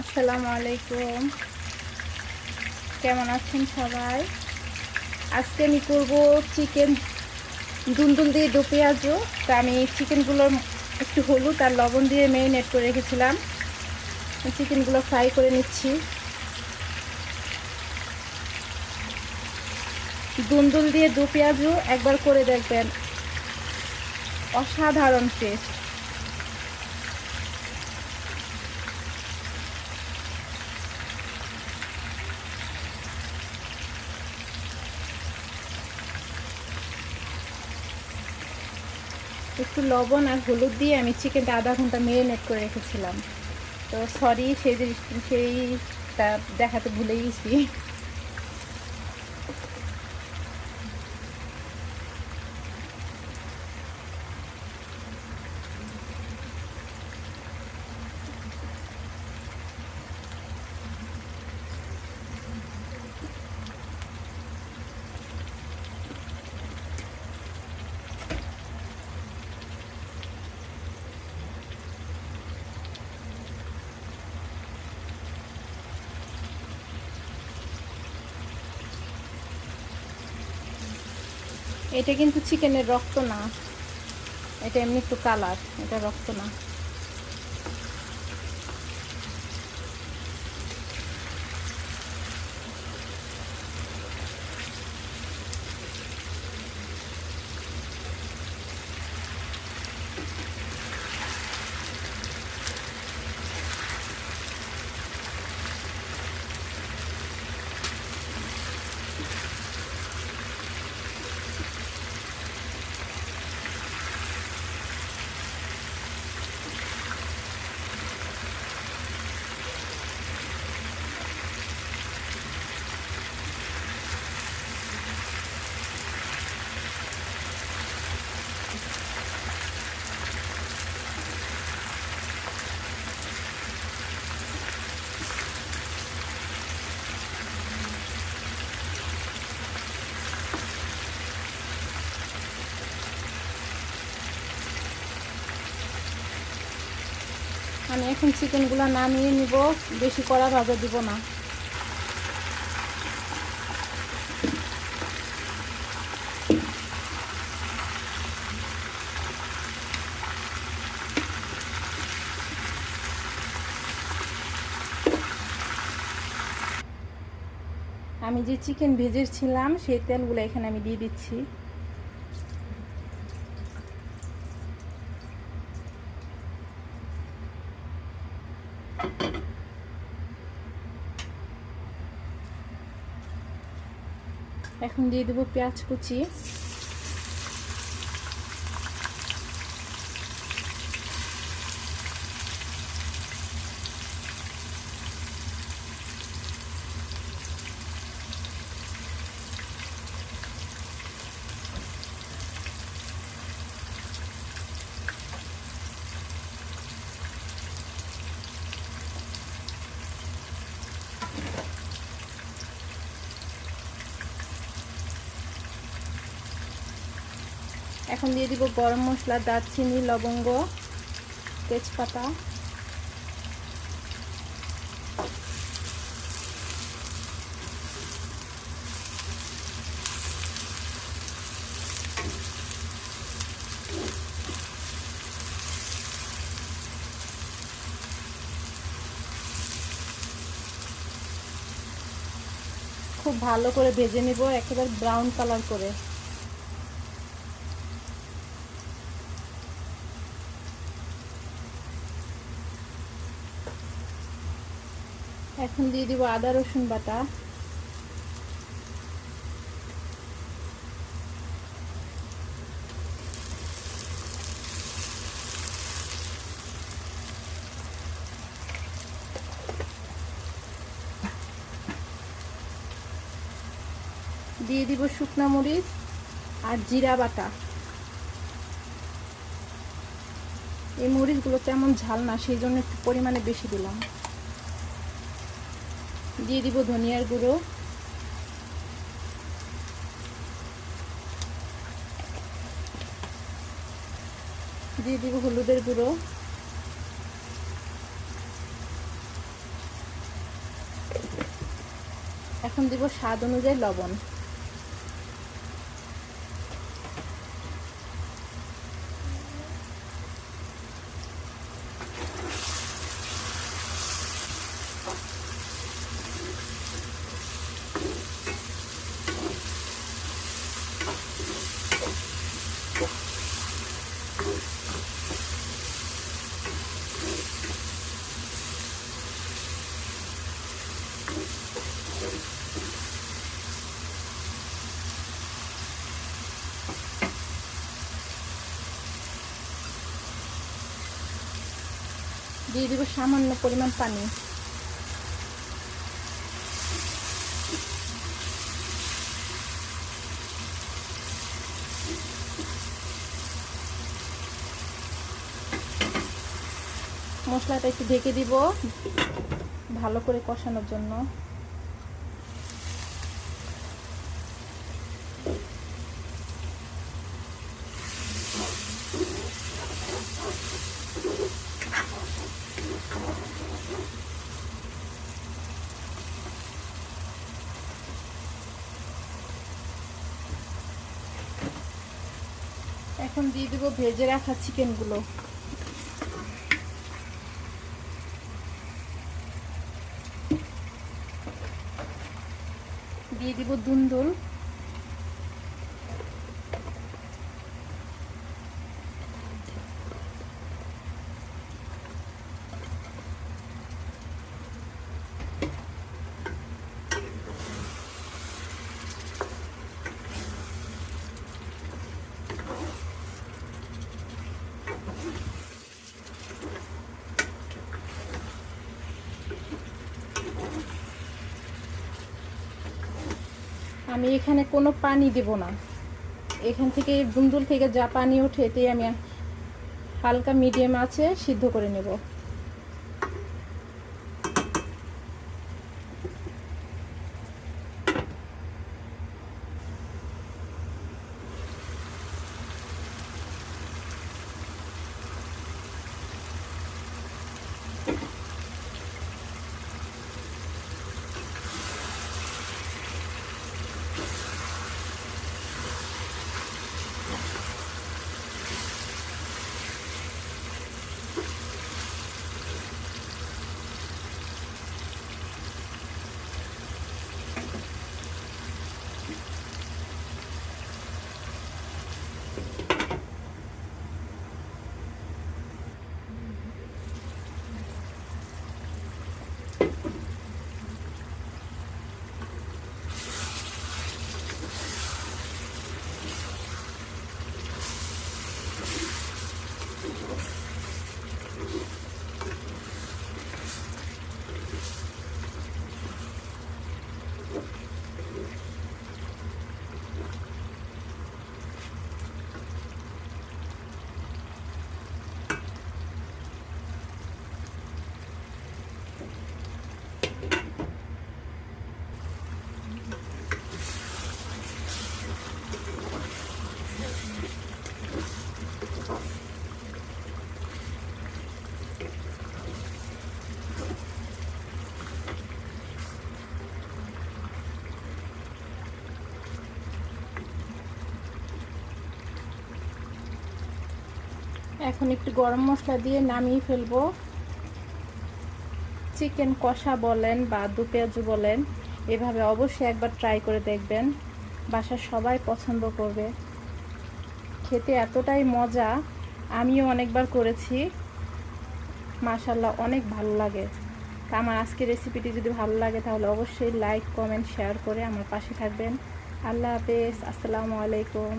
আসসালামু আলাইকুম। কেমন আছেন সবাই? আজকে আমি করব চিকেন দুলদুল দিয়ে দো পেঁয়াজও। তা আমি চিকেনগুলো একটু হলুদ আর লবণ দিয়ে মেরিনেট করে রেখেছিলাম। চিকেনগুলো ফ্রাই করে নিচ্ছি। দুন্দুল দিয়ে দু পেঁয়াজও একবার করে দেখবেন। অসাধারণ টেস্ট একটু লবণ আর হলুদ দিয়ে আমি চিকেনটা আধা ঘণ্টা মেরিনেট করে রেখেছিলাম। তো সরি সেই জিনিস সেইটা দেখাতে ভুলে গেছি। এটা কিন্তু চিকেনের রক্ত না। এটা এমনি একটু কালার এটা রক্ত না। এখন চিকেনগুলো নামিয়ে নিব। বেশি কড়া ভাজা দিব না। আমি যে চিকেন ভেজেছিলাম, সেই তেলগুলো এখানে আমি দিয়ে দিচ্ছি। এখন দিয়ে দেবো পেঁয়াজ কুচি। এখন দিয়ে দিব গরম মশলা, দারচিনি, লবঙ্গ, তেজপাতা। খুব ভালো করে ভেজে নিব, একেবারে ব্রাউন কালার করে। এখন দিয়ে দিব আদা, রসুন বাটা। দিয়ে দিব শুকনা মরিচ আর জিরা বাটা। এই মরিচগুলো তেমন ঝাল না, সেই জন্য একটু পরিমাণে বেশি দিলাম। দিয়ে দিব ধনিয়ার গুঁড়ো। দিয়ে দিব হলুদের গুঁড়ো। এখন দিব স্বাদ অনুযায়ী লবণ। দিয়ে দেবো সামান্য পরিমাণ পানি। মশলাটা একটু ঢেকে দিব ভালো করে কষানোর জন্য। এখন দিয়ে দিব ভেজে রাখা চিকেনগুলো। দিয়ে দিব দুন্দুল। আমি এখানে কোনো পানি দেব না। এখান থেকে বুন্দুল থেকে যা পানি ওঠে এতেই আমি হালকা মিডিয়াম আছে সিদ্ধ করে নেব। এখন একটু গরম মশলা দিয়ে নামিয়ে ফেলব। চিকেন কষা বলেন বা দু পেঁয়াজু বলেন, এভাবে অবশ্যই একবার ট্রাই করে দেখবেন। বাসার সবাই পছন্দ করবে। খেতে এতটাই মজা, আমিও অনেকবার করেছি। মাশাল্লাহ অনেক ভালো লাগে। তা আমার আজকের রেসিপিটি যদি ভালো লাগে, তাহলে অবশ্যই লাইক কমেন্ট শেয়ার করে আমার পাশে থাকবেন। আল্লাহ হাফেজ, আসসালামু আলাইকুম।